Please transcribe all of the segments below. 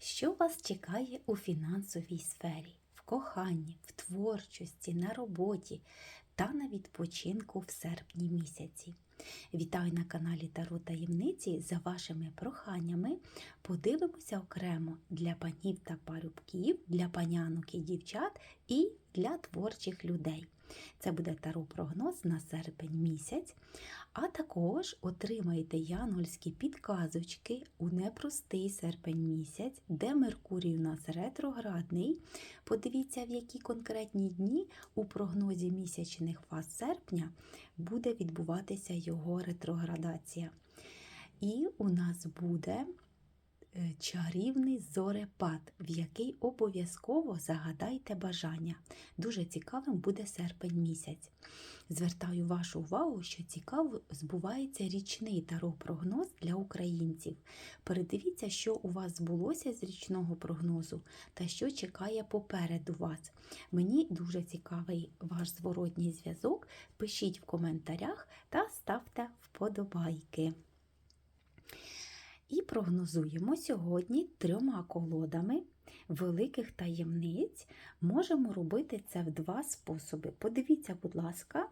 Що вас чекає у фінансовій сфері, в коханні, в творчості, на роботі та на відпочинку в серпні місяці? Вітаю на каналі Таро Таємниці. За вашими проханнями подивимося окремо для панів та парубків, для панянок і дівчат і для творчих людей. Це буде таро прогноз на серпень місяць, а також отримаєте янгольські підказочки у непростий серпень місяць, де Меркурій у нас ретроградний. Подивіться, в які конкретні дні у прогнозі місячних фаз серпня буде відбуватися його ретроградація. І у нас буде чарівний зорепад, в який обов'язково загадайте бажання. Дуже цікавим буде серпень місяць. Звертаю вашу увагу, що цікаво збувається річний таро-прогноз для українців. Передивіться, що у вас збулося з річного прогнозу та що чекає попереду вас. Мені дуже цікавий ваш зворотній зв'язок. Пишіть в коментарях та ставте вподобайки. І прогнозуємо сьогодні трьома колодами великих таємниць. Можемо робити це в два способи. Подивіться, будь ласка,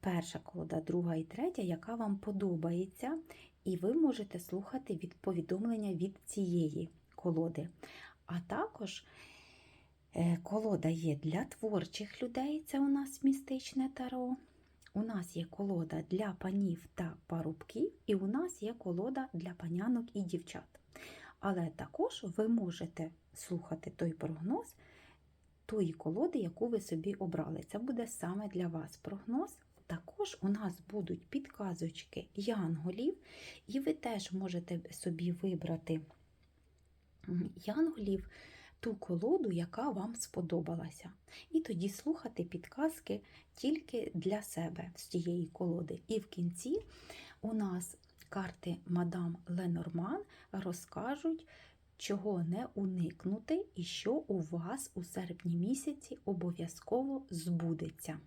перша колода, друга і третя, яка вам подобається, і ви можете слухати від повідомлення від цієї колоди. А також е, колода є для творчих людей, це у нас містичне таро. У нас є колода для панів та парубків, і у нас є колода для панянок і дівчат. Але також ви можете слухати той прогноз тої колоди, яку ви собі обрали. Це буде саме для вас прогноз. Також у нас будуть підказочки янголів, і ви теж можете собі вибрати янголів ту колоду, яка вам сподобалася. І тоді слухати підказки тільки для себе з цієї колоди. І в кінці у нас карти Мадам Ленорман розкажуть, чого не уникнути і що у вас у серпні місяці обов'язково збудеться.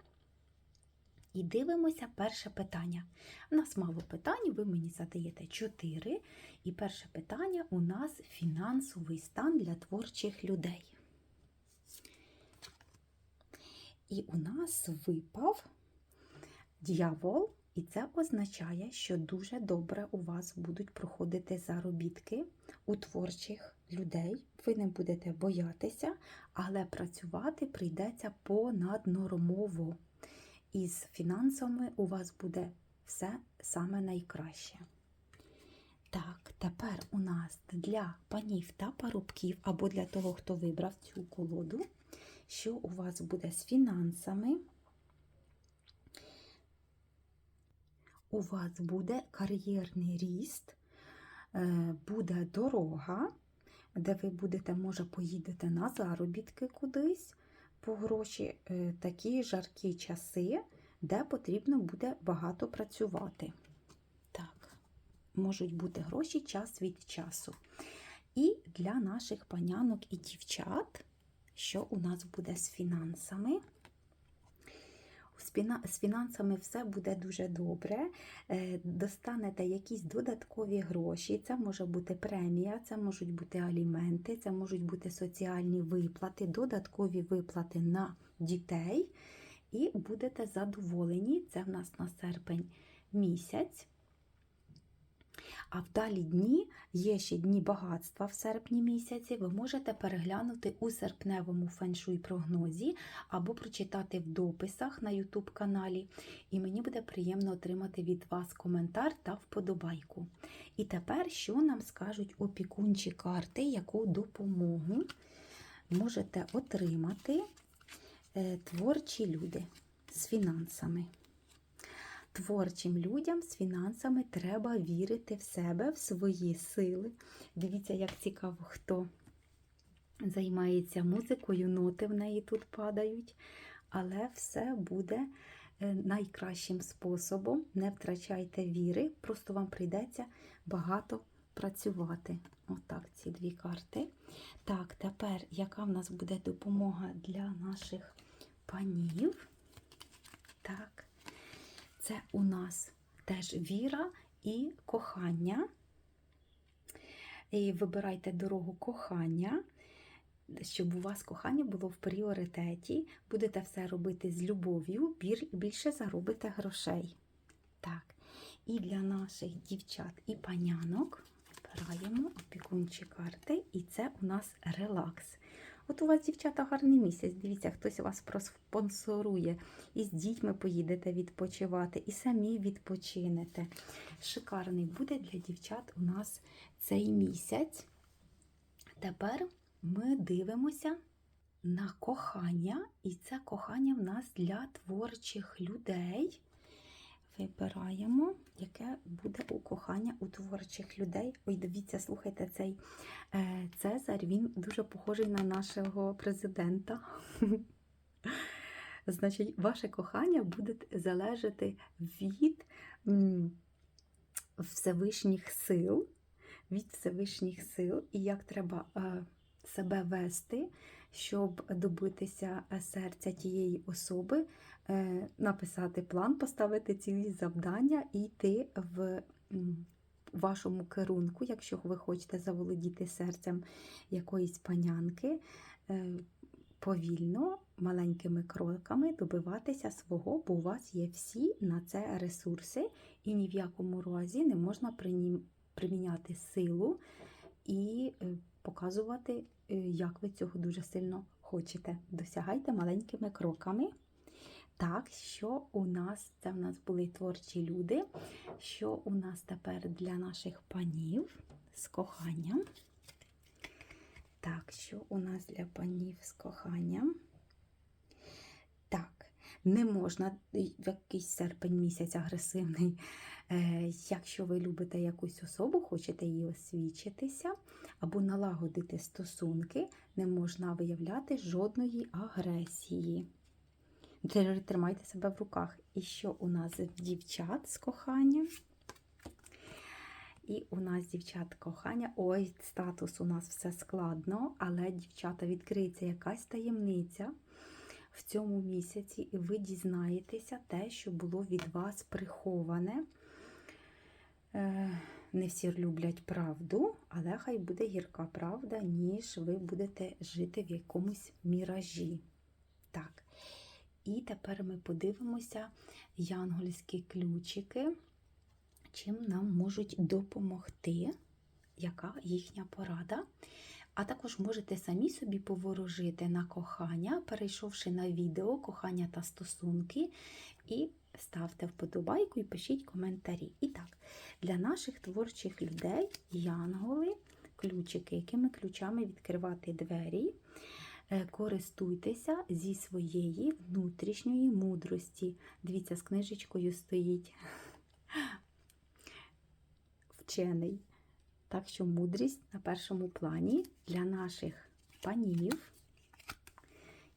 І дивимося перше питання. У нас мало питань, ви мені задаєте 4. І перше питання у нас фінансовий стан для творчих людей. І у нас випав дьявол, і це означає, що дуже добре у вас будуть проходити заробітки у творчих людей. Ви не будете боятися, але працювати прийдеться понаднормово. І з фінансами у вас буде все саме найкраще. Так, тепер у нас для панів та парубків, або для того, хто вибрав цю колоду, що у вас буде з фінансами. У вас буде кар'єрний ріст, е, буде дорога, де ви будете, може, поїдете на заробітки кудись по гроші е, такі жаркі часи, де потрібно буде багато працювати. Так, можуть бути гроші час від часу. І для наших панянок і дівчат, що у нас буде з фінансами. З фінансами все буде дуже добре. Е, достанете якісь додаткові гроші, це може бути премія, це можуть бути аліменти, це можуть бути соціальні виплати, додаткові виплати на дітей. І будете задоволені. Це в нас на серпень місяць. А в далі дні є ще дні багатства в серпні місяці. Ви можете переглянути у серпневому феншуй прогнозі або прочитати в дописах на YouTube каналі. І мені буде приємно отримати від вас коментар та вподобайку. І тепер, що нам скажуть опікунчі карти, яку допомогу можете отримати е, творчі люди з фінансами. Творчим людям з фінансами треба вірити в себе, в свої сили. Дивіться, як цікаво, хто займається музикою, ноти в неї тут падають. Але все буде е, найкращим способом. Не втрачайте віри, просто вам прийдеться багато працювати. Отак, ці дві карти. Так, тепер, яка в нас буде допомога для наших панів? Так. Це у нас теж віра і кохання. І вибирайте дорогу кохання, щоб у вас кохання було в пріоритеті. Будете все робити з любов'ю, більше заробите грошей. Так. І для наших дівчат і панянок вибираємо опікунчі карти, і це у нас релакс. От у вас, дівчата, гарний місяць. Дивіться, хтось вас проспонсорує. І з дітьми поїдете відпочивати, і самі відпочинете. Шикарний буде для дівчат у нас цей місяць. Тепер ми дивимося на кохання, і це кохання в нас для творчих людей. Вибираємо, яке буде у кохання у творчих людей. Ой, дивіться, слухайте, цей е, Цезарь, він дуже похожий на нашого президента. Значить, ваше кохання буде залежати від Всевишніх сил, від Всевишніх сил, і як треба е, себе вести, щоб добитися е, серця тієї особи, е, написати план, поставити цілі завдання і йти в вашому керунку, якщо ви хочете заволодіти серцем якоїсь панянки, е, повільно, маленькими кроками добиватися свого, бо у вас є всі на це ресурси, і ні в якому разі не можна приміняти силу і показувати, як ви цього дуже сильно хочете. Досягайте маленькими кроками. Так, що у нас, це в нас були творчі люди, що у нас тепер для наших панів з коханням. Так, що у нас для панів з коханням? Так, не можна якийсь серпень місяць агресивний. Е, Якщо ви любите якусь особу, хочете її освічитися або налагодити стосунки, не можна виявляти жодної агресії. Тримайте себе в руках. І що у нас дівчат з коханням? І у нас дівчат кохання. Ой, статус у нас все складно, але дівчата відкриється якась таємниця в цьому місяці, і ви дізнаєтеся те, що було від вас приховане. Не всі люблять правду, але хай буде гірка правда, ніж ви будете жити в якомусь міражі. Так. І тепер ми подивимося янгольські ключики, чим нам можуть допомогти, яка їхня порада. А також можете самі собі поворожити на кохання, перейшовши на відео кохання та стосунки, і ставте вподобайку і пишіть коментарі. І так, для наших творчих людей янголи, ключики, якими ключами відкривати двері. Е, Користуйтеся зі своєї внутрішньої мудрості. Дивіться, з книжечкою стоїть вчений. Так що мудрість на першому плані для наших панів,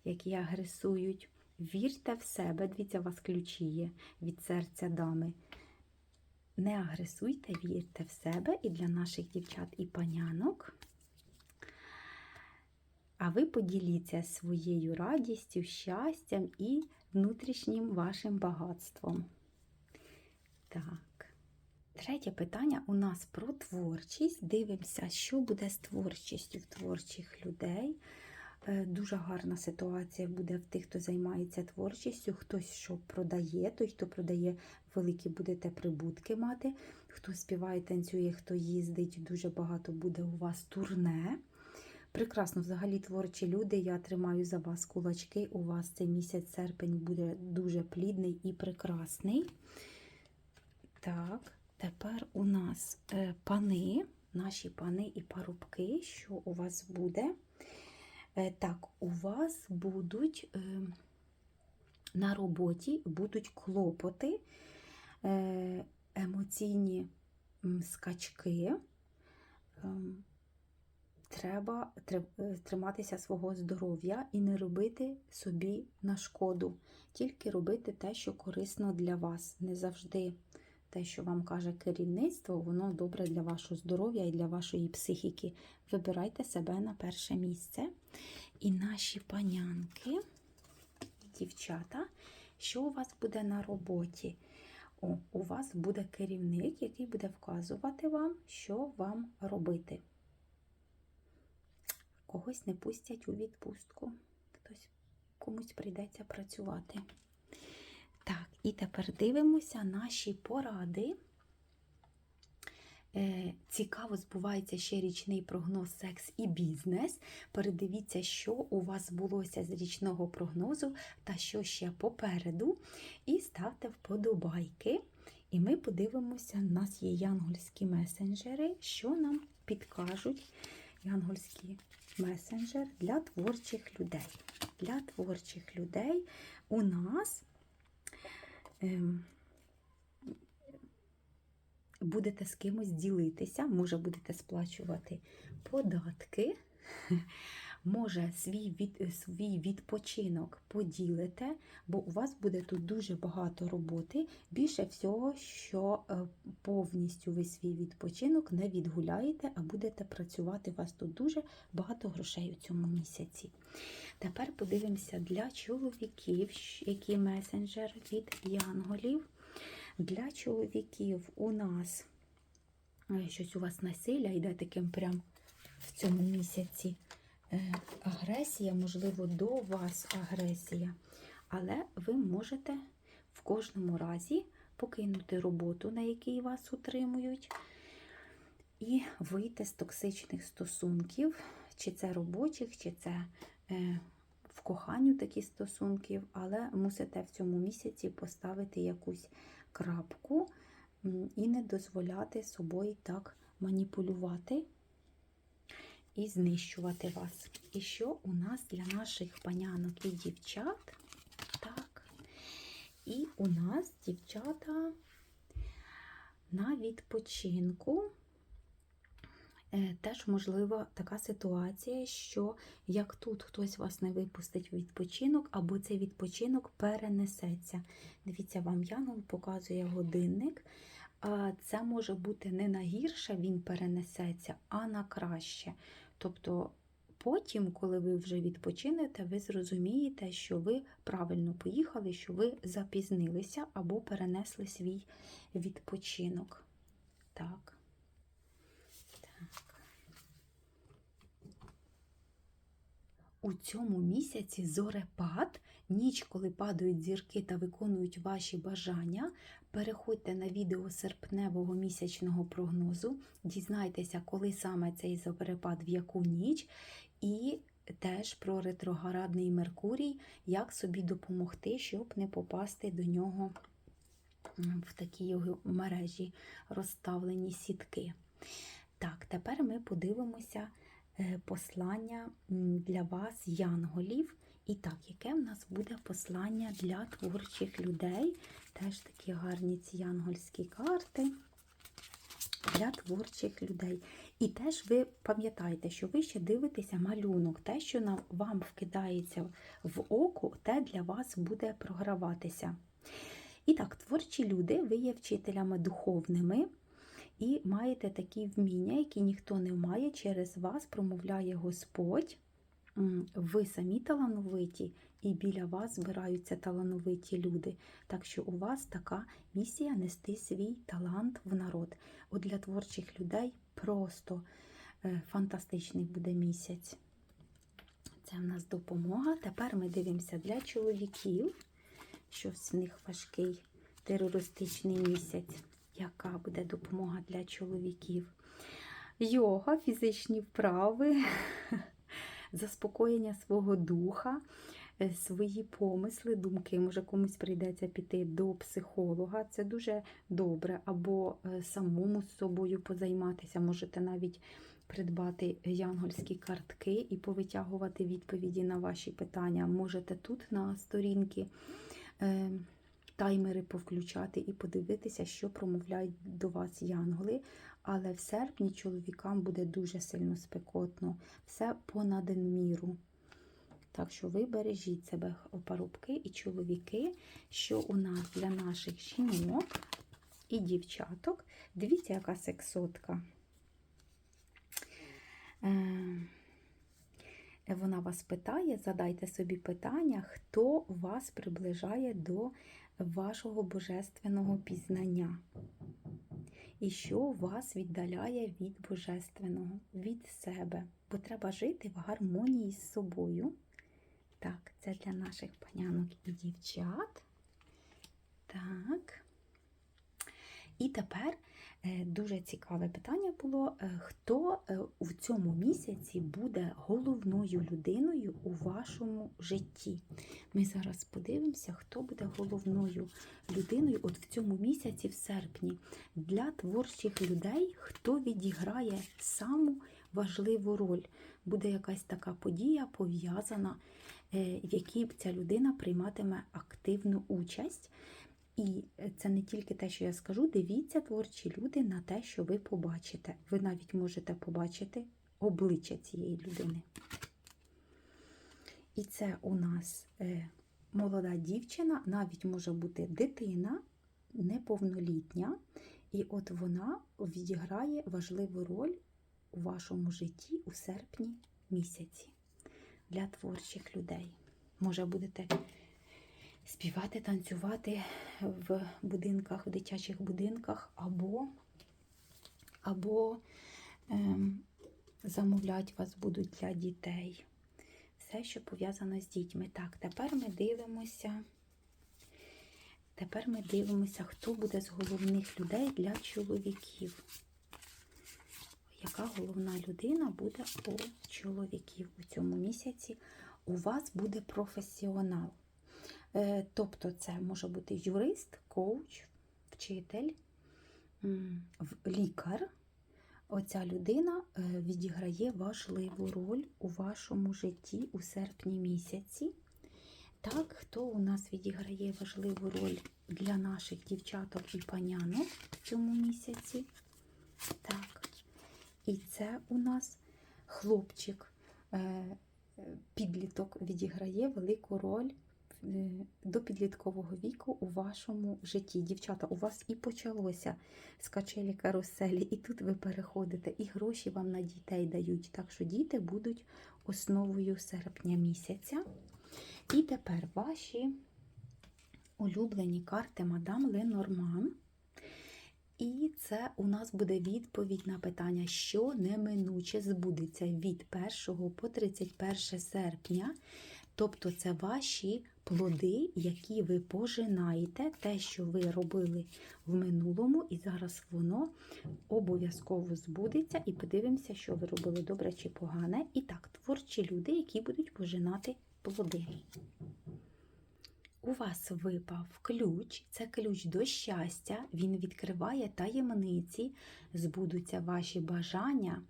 які агресують. Вірте в себе, дивіться, у вас ключі є від серця дами. Не агресуйте, вірте в себе і для наших дівчат і панянок. А ви поділіться своєю радістю, щастям і внутрішнім вашим багатством. Так. Третє питання у нас про творчість. Дивимося, що буде з творчістю в творчих людей. Е, Дуже гарна ситуація буде в тих, хто займається творчістю. Хтось що продає, той, хто продає великі, будете прибутки мати. Хто співає, танцює, хто їздить, дуже багато буде у вас турне. Прекрасно, взагалі творчі люди. Я тримаю за вас кулачки. У вас цей місяць серпень буде дуже плідний і прекрасний. Так, тепер у нас е, пани, наші пани і парубки. Що у вас буде? Е, Так, у вас будуть е, на роботі будуть клопоти, е, емоційні скачки. Ем, Треба триматися свого здоров'я і не робити собі на шкоду, тільки робити те, що корисно для вас. Не завжди те, що вам каже керівництво, воно добре для вашого здоров'я і для вашої психіки. Вибирайте себе на перше місце. І наші панянки, дівчата, що у вас буде на роботі? О, у вас буде керівник, який буде вказувати вам, що вам робити. когось не пустять у відпустку. Хтось комусь прийдеться працювати. І тепер дивимося наші поради. Е, Цікаво збувається ще річний прогноз секс і бізнес. Передивіться, що у вас збулося з річного прогнозу та що ще попереду. І ставте вподобайки. І ми подивимося, у нас є янгольські месенджери, що нам підкажуть янгольські месенджер для творчих людей. Для творчих людей у нас. Ем, будете з кимось ділитися, може будете сплачувати податки, може свій, від, свій відпочинок поділите, бо у вас буде тут дуже багато роботи. Більше всього, що е, повністю ви свій відпочинок не відгуляєте, а будете працювати. У вас тут дуже багато грошей у цьому місяці. Тепер подивимося для чоловіків, які месенджер від янголів. Для чоловіків у нас е, щось у вас насилля йде таким прям в цьому місяці. Е, Агресія, можливо, до вас агресія. Але ви можете в кожному разі покинути роботу, на якій вас утримують, і вийти з токсичних стосунків, чи це робочих, чи це е, в коханню такі стосунків, але мусите в цьому місяці поставити якусь крапку і не дозволяти собою так маніпулювати і знищувати вас. І що у нас для наших панянок і дівчат? Так. І у нас дівчата на відпочинку. Е, Теж можлива така ситуація, що як тут хтось вас не випустить у відпочинок, або цей відпочинок перенесеться. Дивіться, вам Янгол показує годинник. Це може бути не на гірше він перенесеться, а на краще. Тобто потім, коли ви вже відпочинете, ви зрозумієте, що ви правильно поїхали, що ви запізнилися або перенесли свій відпочинок. Так. У цьому місяці зорепад, ніч, коли падають зірки та виконують ваші бажання. Переходьте на відео серпневого місячного прогнозу, дізнайтеся, коли саме цей зорепад, в яку ніч, і теж про ретроградний Меркурій, як собі допомогти, щоб не попасти до нього в такі його мережі розставлені сітки. Так, тепер ми подивимося е, послання для вас, янголів. І так, яке в нас буде послання для творчих людей? Теж такі гарні ці янгольські карти для творчих людей. І теж ви пам'ятаєте, що ви ще дивитеся малюнок, те, що вам вкидається в око, те для вас буде програватися. І так, творчі люди, ви є вчителями духовними і маєте такі вміння, які ніхто не має, через вас промовляє Господь. Ви самі талановиті, і біля вас збираються талановиті люди. Так що у вас така місія нести свій талант в народ. От для творчих людей просто е, фантастичний буде місяць. Це в нас допомога. Тепер ми дивимося для чоловіків, що в них важкий терористичний місяць. Яка буде допомога для чоловіків? Йога, фізичні вправи, заспокоєння свого духа, е, свої помисли, думки. Може, комусь прийдеться піти до психолога. Це дуже добре. Або е, самому з собою позайматися. Можете навіть придбати янгольські картки і повитягувати відповіді на ваші питання. Можете тут на сторінки. е, Таймери повключати і подивитися, що промовляють до вас янголи. Але в серпні чоловікам буде дуже сильно спекотно, все понад міру. Так що ви бережіть себе, парубки і чоловіки, що у нас для наших жінок і дівчаток. Дивіться, яка сексотка. Е, Вона вас питає, задайте собі питання, хто вас приближає до вашого божественного пізнання. І що вас віддаляє від божественного, від себе. Бо треба жити в гармонії з собою. Так, це для наших панянок і дівчат. Так. І тепер дуже цікаве питання було: е, хто е, в цьому місяці буде головною людиною у вашому житті? Ми зараз подивимося, хто буде головною людиною от в цьому місяці, в серпні, для творчих людей, хто відіграє саму важливу роль. Буде якась така подія пов'язана, е, в якій ця людина прийматиме активну участь. І це не тільки те, що я скажу, дивіться творчі люди на те, що ви побачите. Ви навіть можете побачити обличчя цієї людини. І це у нас е, молода дівчина, навіть може бути дитина, неповнолітня, і от вона відіграє важливу роль у вашому житті у серпні місяці для творчих людей. Може, будете співати, танцювати в будинках, в дитячих будинках, або, або ем, замовлять вас будуть для дітей. Все, що пов'язано з дітьми. Так, тепер ми дивимося. Тепер ми дивимося, хто буде з головних людей для чоловіків. Яка головна людина буде у чоловіків у цьому місяці? У вас буде професіонал. Е, Тобто це може бути юрист, коуч, вчитель, лікар. Оця людина е, відіграє важливу роль у вашому житті у серпні місяці. Так, хто у нас відіграє важливу роль для наших дівчаток і панянок в цьому місяці? Так. І це у нас хлопчик, е, підліток відіграє велику роль до підліткового віку у вашому житті. Дівчата, у вас і почалося з качелі каруселі, і тут ви переходите, і гроші вам на дітей дають. Так що діти будуть основою серпня місяця. І тепер ваші улюблені карти Мадам Ленорман. І це у нас буде відповідь на питання, що неминуче збудеться від 1 по 31 серпня. Тобто це ваші плоди, які ви пожинаєте, те, що ви робили в минулому, і зараз воно обов'язково збудеться. І подивимося, що ви робили добре чи погане. І так, творчі люди, які будуть пожинати плоди. У вас випав ключ, це ключ до щастя, він відкриває таємниці, збудуться ваші бажання.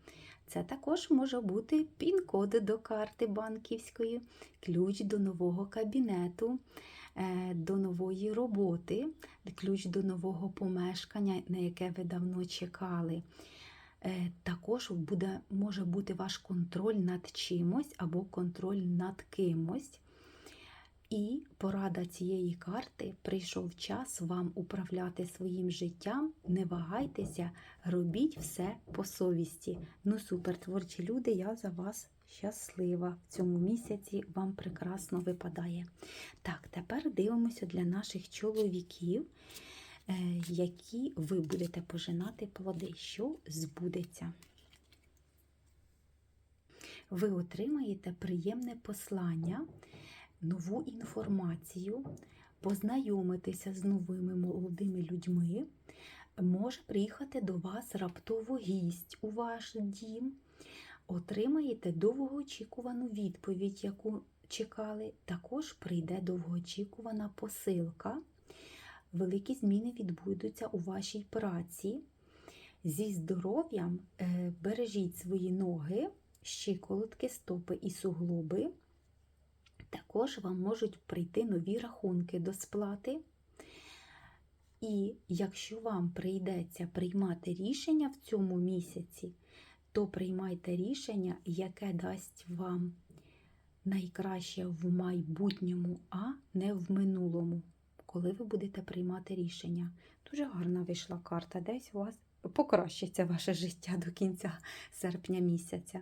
Це також може бути пін-код до карти банківської, ключ до нового кабінету, е, до нової роботи, ключ до нового помешкання, на яке ви давно чекали. Е, Також буде, може бути ваш контроль над чимось або контроль над кимось. І порада цієї карти прийшов час вам управляти своїм життям. Не вагайтеся, робіть все по совісті. Ну, супер, творчі люди, я за вас щаслива. В цьому місяці вам прекрасно випадає. Так, тепер дивимося для наших чоловіків, е, які ви будете пожинати плоди, що збудеться. Ви отримаєте приємне послання нову інформацію, познайомитися з новими молодими людьми. Може приїхати до вас раптово гість у ваш дім, отримаєте довгоочікувану відповідь, яку чекали. Також прийде довгоочікувана посилка. Великі зміни відбудуться у вашій праці. Зі здоров'ям е, бережіть свої ноги, щиколотки, стопи і суглоби. Також вам можуть прийти нові рахунки до сплати. І якщо вам прийдеться приймати рішення в цьому місяці, то приймайте рішення, яке дасть вам найкраще в майбутньому, а не в минулому, коли ви будете приймати рішення. Дуже гарна вийшла карта. Десь у вас покращиться ваше життя до кінця серпня місяця.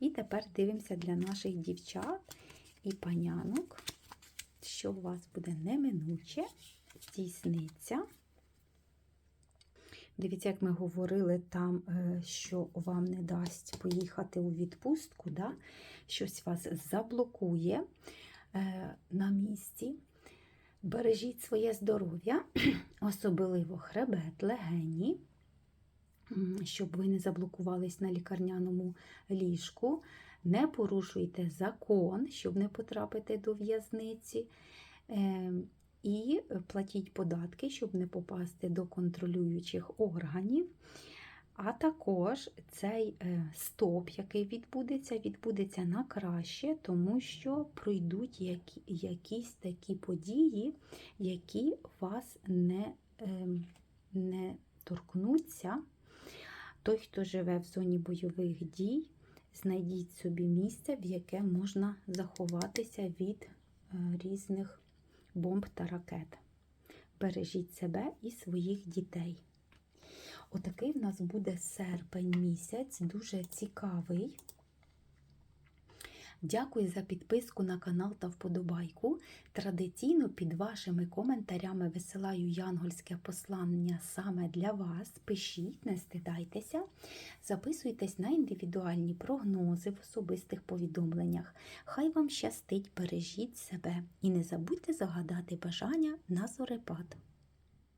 І тепер дивимося для наших дівчат і панянок, що у вас буде неминуче здійсниться Дивіться, як ми говорили там, е, що вам не дасть поїхати у відпустку, да? щось вас заблокує е, на місці. Бережіть своє здоров'я, особливо хребет, легені, щоб ви не заблокувались на лікарняному ліжку. Не порушуйте закон, щоб не потрапити до в'язниці. Е, І платіть податки, щоб не попасти до контролюючих органів. А також цей е, стоп, який відбудеться, відбудеться на краще, тому що пройдуть які, якісь такі події, які вас не, ем, не торкнуться. Той, хто живе в зоні бойових дій, знайдіть собі місце, в яке можна заховатися від е, різних бомб та ракет. Бережіть себе і своїх дітей. Отакий в нас буде серпень місяць, дуже цікавий. Дякую за підписку на канал та вподобайку. Традиційно під вашими коментарями висилаю янгольське послання саме для вас. Пишіть, не стидайтеся, записуйтесь на індивідуальні прогнози в особистих повідомленнях. Хай вам щастить, бережіть себе і не забудьте загадати бажання на зорепад.